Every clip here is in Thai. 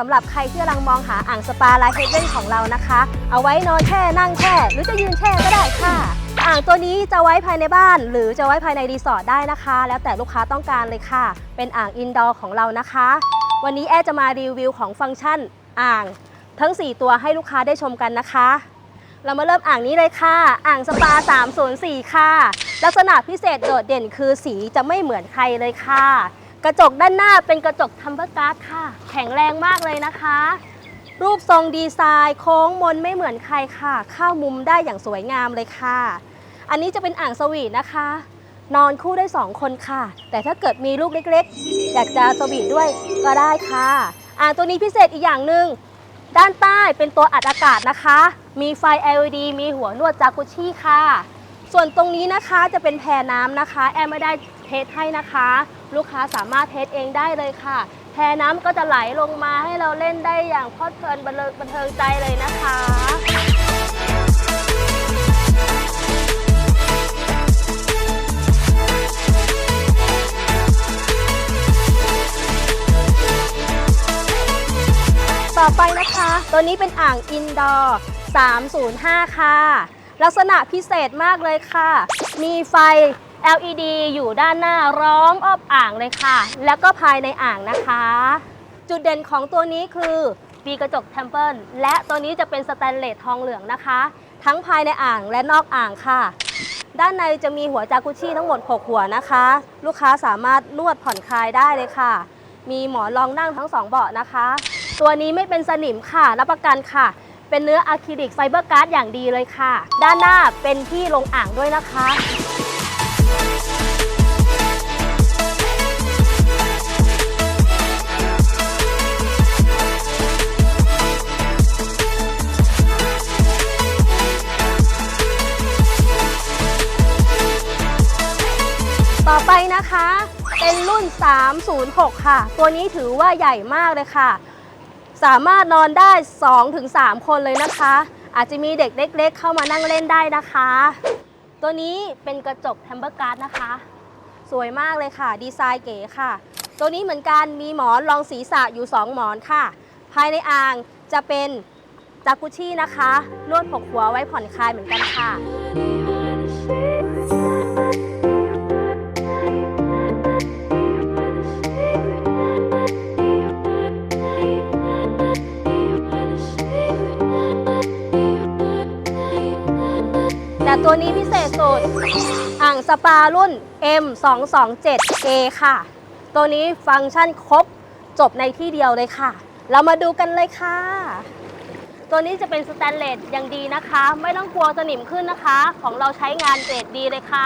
สำหรับใครที่กำลังมองหาอ่างสปาไลท์เฮเว่นของเรานะคะ เอาไว้นอนแช่นั่งแช่ หรือจะยืนแช่ก็ได้ค่ะ อ่างตัวนี้จะไว้ภายในบ้าน หรือจะไว้ภายในรีสอร์ทได้นะคะ แล้วแต่ลูกค้าต้องการเลยค่ะ เป็นอ่างอินดอร์ของเรานะคะ วันนี้แอร์จะมารีวิวของฟังก์ชันอ่างทั้ง 4 ตัวให้ลูกค้าได้ชมกันนะคะ เรามาเริ่มอ่างนี้เลยค่ะ อ่างสปา 304 ค่ะ ลักษณะพิเศษโดดเด่นคือสีจะไม่เหมือนใครเลยค่ะ กระจกด้านหน้าเป็นกระจกทัมเปอร์การ์ดค่ะ แข็งแรงมากเลยนะคะ รูปทรงดีไซน์โค้งมนไม่เหมือนใครค่ะ เข้ามุมได้อย่างสวยงามเลยค่ะ อันนี้จะเป็นอ่างสวีทนะคะ นอนคู่ได้ 2 คนค่ะ แต่ถ้าเกิดมีลูกเล็กๆ อยากจะสวีทด้วยก็ได้ค่ะ อ่างตัวนี้พิเศษอีกอย่างหนึ่งด้านใต้เป็นตัวอัดอากาศนะคะ มีไฟ LED มีหัวนวดจากุชชี่ค่ะ ส่วนตรงนี้นะคะจะเป็นแพรน้ำนะคะ แอมไม่ได้เทสให้นะคะ ลูกค้าสามารถเทสเองได้เลยค่ะ แพน้ำก็จะไหลลงมาให้เราเล่นได้อย่างเพลิดเพลินบันเทิงบันเทิงใจเลยนะคะต่อไปนะคะ ตัวนี้เป็นอ่างอินดอร์ 305 ค่ะ ลักษณะพิเศษมากเลยค่ะ มีไฟ LED อยู่ด้านหน้าร้อมรอบอ่างเลยค่ะ แล้วก็ภายในอ่างนะคะ จุดเด่นของตัวนี้คือมีกระจกเทมเพิลและตัวนี้จะเป็นสแตนเลสทองเหลืองนะคะ ทั้งภายในอ่างและนอกอ่างค่ะ ด้านในจะมีหัวจากุชี่ทั้งหมด 6 หัวนะคะ ลูกค้าสามารถนวดผ่อนคลายได้เลยค่ะ มีหมอนรองนั่งทั้ง 2 เบาะนะคะ ตัวนี้ไม่เป็นสนิมค่ะ รับประกันค่ะ เป็นเนื้ออะคริลิกไฟเบอร์การ์ดอย่างดีเลยค่ะ ด้านหน้าเป็นที่ลงอ่างด้วยนะคะ นะคะ เป็นรุ่น 306 ค่ะ ตัวนี้ถือว่าใหญ่มากเลยค่ะ สามารถนอนได้ 2-3 คนเลยนะคะ อาจจะมีเด็กเล็ก ๆ เข้ามานั่งเล่นได้นะคะ ตัวนี้เป็นกระจกแทมเบอร์การ์ดนะคะ สวยมากเลยค่ะ ดีไซน์เก๋ค่ะ ตัวนี้เหมือนกันมีหมอนรองศีรษะอยู่ 2 หมอนค่ะ ภายในอ่างจะเป็นจากุชี่นะคะ นวดผกหัวไว้ผ่อนคลายเหมือนกันค่ะ ต่ตัวนี้พิเศษสุด อ่างสปารุ่น M227A ค่ะ ตัวนี้ฟังก์ชันครบจบในที่เดียวเลยค่ะ เรามาดูกันเลยค่ะ ตัวนี้จะเป็นสแตนเลสอย่างดีนะคะ ไม่ต้องกลัวสนิมขึ้นนะคะ ของเราใช้งานเกรดดีเลยค่ะ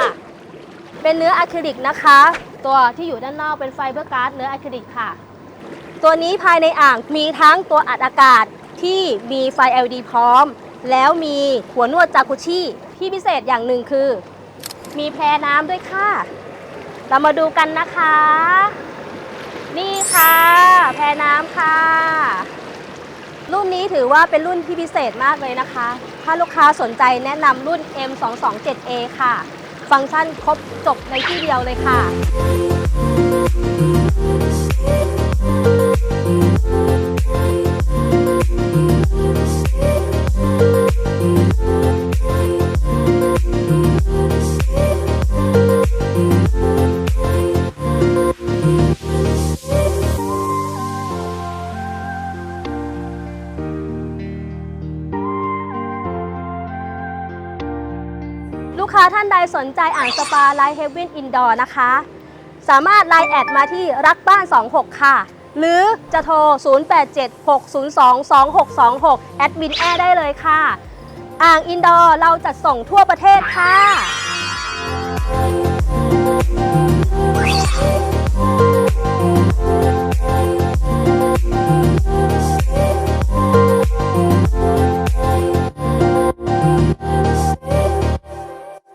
เป็นเนื้ออะคริลิกนะคะ ตัวที่อยู่ด้านนอกเป็นไฟเบอร์การ์ดเนื้ออะคริลิกค่ะ ตัวนี้ภายในอ่างมีทั้งตัวอัดอากาศที่มีไฟ LED พร้อม แล้วมีหัวนวดจากุชี่ที่พิเศษอย่างหนึ่งคือ มีแพรน้ำด้วยค่ะ เรามาดูกันนะคะ นี่ค่ะ แพรน้ำค่ะ รุ่นนี้ถือว่าเป็นรุ่นที่พิเศษมากเลยนะคะ ถ้าลูกค้าสนใจแนะนำรุ่น M227A ค่ะ ฟังก์ชันครบจบในที่เดียวเลยค่ะ กค้าท่านใดสนใจอ่างสปาไลท์เฮฟวินอินดอร์นะคะ สามารถไลน์แอดมาที่รักบ้าน 26 ค่ะ หรือจะโทร 0876022626 แอดมินแอร์ได้เลยค่ะ อ่างอินดอร์เราจัดส่งทั่วประเทศค่ะ